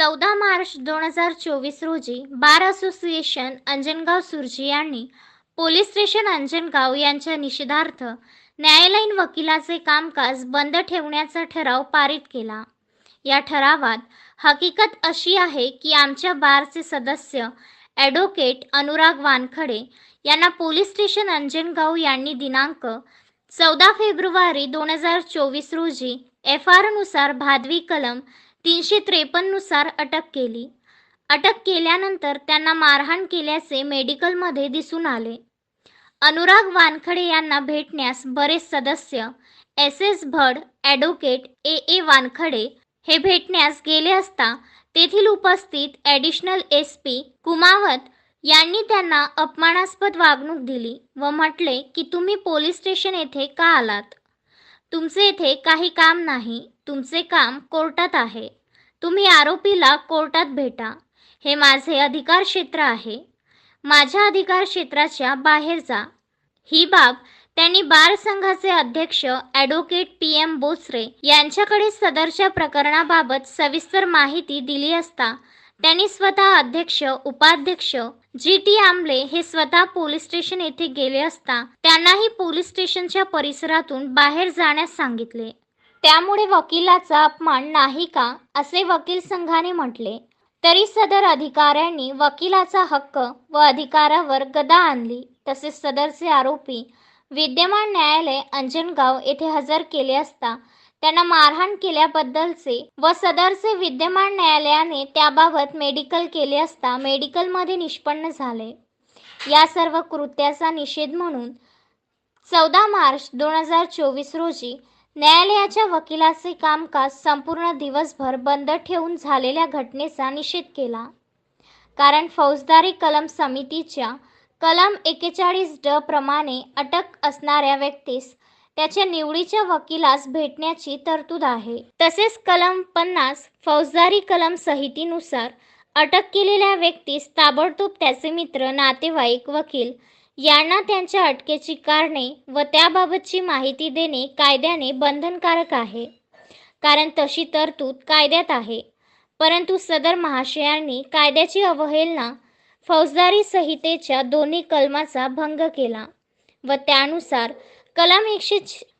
चौदा मार्च दोन हजार चोवीस रोजी बार असोसिएशन अंजनगाव सुरजी यांनी पोलीस स्टेशन अंजनगाव यांच्या निषेधार्थ न्यायालयीन वकिलाचे कामकाज बंद ठेवण्याचा ठराव पारित केला. या ठरावात हकीकत अशी आहे की आमच्या बारचे सदस्य ॲडव्होकेट अनुराग वानखडे यांना पोलीस स्टेशन अंजनगाव यांनी दिनांक चौदा फेब्रुवारी दोन हजार चोवीस रोजी एफ आरनुसार भादवी कलम तीनशे त्रेपन्ननुसार अटक केली. अटक केल्यानंतर त्यांना मारहाण केल्याचे मेडिकलमध्ये दिसून आले. अनुराग वानखडे यांना भेटण्यास बरेच सदस्य एस एस भड ॲडव्होकेट ए ए वानखडे हे भेटण्यास गेले असता तेथील उपस्थित ॲडिशनल एस पी कुमावत यांनी त्यांना अपमानास्पद वागणूक दिली व म्हटले की तुम्ही पोलीस स्टेशन येथे का आलात? तुमचे येथे काही काम नाही. तुमचे काम कोर्टात आहे. तुम्ही आरोपीला कोर्टात भेटा. हे माझे अधिकार क्षेत्र आहे. माझ्या अधिकार क्षेत्राच्या बाहेर जा. ही बाब त्यांनी बार संघाचे अध्यक्ष ॲडव्होकेट पी एम बोचरे यांच्याकडे सदरच्या प्रकरणाबाबत सविस्तर माहिती दिली असता त्यांनी स्वतः अध्यक्ष उपाध्यक्ष जी टी आंबले हे स्वतः पोलीस स्टेशन येथे गेले असता त्यांनाही पोलीस स्टेशनच्या परिसरातून बाहेर जाण्यास सांगितले. त्यामुळे वकिलाचा अपमान नाही का? असे वकील संघाने म्हटले. तरी सदर अधिकाऱ्यांनी वकिलाचा हक्क व अधिकारावर गदा आणली. तसेच सदरचे आरोपी विद्यमान न्यायालय अंजनगाव येथे हजर केले असता त्यांना मारहाण केल्याबद्दलचे व सदरचे विद्यमान न्यायालयाने त्याबाबत मेडिकल केले असता मेडिकलमध्ये निष्पन्न झाले. या सर्व कृत्याचा निषेध म्हणून चौदा मार्च दोन हजार चोवीस रोजी न्यायालयाच्या वकिलाचे कामकाज संपूर्ण दिवसभर बंद ठेवून झालेल्या घटनेचा निषेध केला. कारण फौजदारी कलम समितीच्या कलम एकेचाळीस ड प्रमाणे अटक असणाऱ्या व्यक्तीस त्याच्या निवडीच्या वकिलास भेटण्याची तरतूद आहे. तसेच कलम पन्नास फौजदारी कलम संहितेनुसार अटक केलेल्या व्यक्तीस ताबडतोब त्याचे मित्र नातेवाईक वकील यांना त्यांच्या अटकेची कारणे व त्याबाबतची माहिती देणे कायद्याने बंधनकारक आहे. कारण तशी तरतूद कायद्यात आहे. परंतु सदर महाशयांनी कायद्याची अवहेलना फौजदारी संहितेच्या दोन्ही कलमाचा भंग केला व त्यानुसार कलम एकशे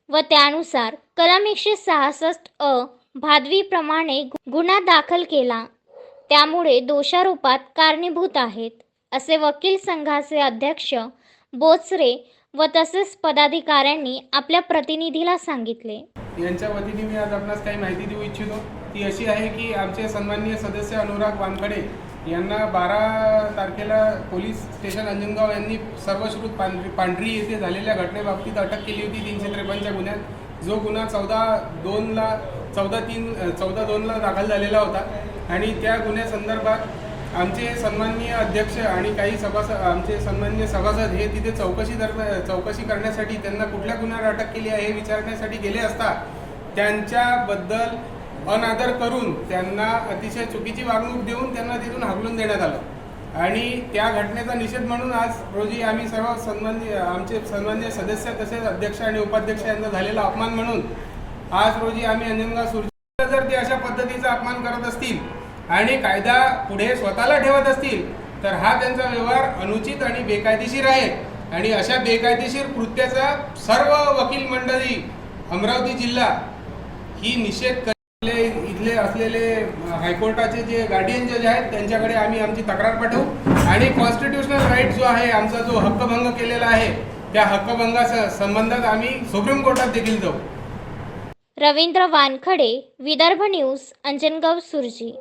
व त्यानुसार कलम एकशे सहासष्ट अ भादवीप्रमाणे गुन्हा दाखल केला. त्यामुळे दोषारोपात कारणीभूत आहेत. असे वकील संघाचे अध्यक्ष बोचरे व तसेच पदाधिकाऱ्यांनी आपल्या प्रतिनिधीला सांगितले. यांच्या वतीने मी आज आपणास काही माहिती देऊ इच्छितो. ती अशी आहे की आमचे सन्माननीय सदस्य अनुराग वानखडे यांना बारा तारखेला पोलीस स्टेशन अंजनगाव यांनी सर्वश्रुत पांढरी पांढरी येथे झालेल्या घटनेबाबतीत अटक केली होती तीनशे त्रेपन्नच्या गुन्ह्यात. जो गुन्हा चौदा दोनला चौदा तीन चौदा दोनला दाखल झालेला होता. आणि त्या गुन्ह्यासंदर्भात आमचे सन्माननीय अध्यक्ष आणि काही सभासद आमचे सन्माननीय सभासद हे तिथे चौकशी दरम्यान चौकशी करण्यासाठी त्यांना कुठल्या गुन्ह्यावर अटक केली आहे हे विचारण्यासाठी गेले असता त्यांच्याबद्दल अनादर करून त्यांना अतिशय चुकीची वागणूक देऊन त्यांना तिथून हाकलून देण्यात आलं. आणि त्या घटनेचा निषेध म्हणून आज रोजी आम्ही सर्व सन्मान्य आमचे सन्मान्य सदस्य तसेच अध्यक्ष आणि उपाध्यक्ष यांचा झालेला अपमान म्हणून आज रोजी आम्ही अंजनगाव सुरजी जर ते अशा पद्धतीचा अपमान करत असतील आणि कायदा पुढे स्वतःला ठेवत असतील तर हा त्यांचा व्यवहार अनुचित आणि बेकायदेशीर आहे. आणि अशा बेकायदेशीर कृत्याचा सर्व वकील मंडळी अमरावती जिल्हा ही निषेध करले इथले असलेले हायकोर्टाचे जे गार्डियन जज आहेत त्यांच्याकडे आम्ही आमची तक्रार पाठवू. आणि कॉन्स्टिट्युशनल राईट जो आहे आमचा जो हक्कभंग केलेला आहे त्या हक्कभंगा संबंधात आम्ही सुप्रीम कोर्टात देखील जाऊ. रवींद्र वानखडे विदर्भ न्यूज अंजनगाव सुरजी.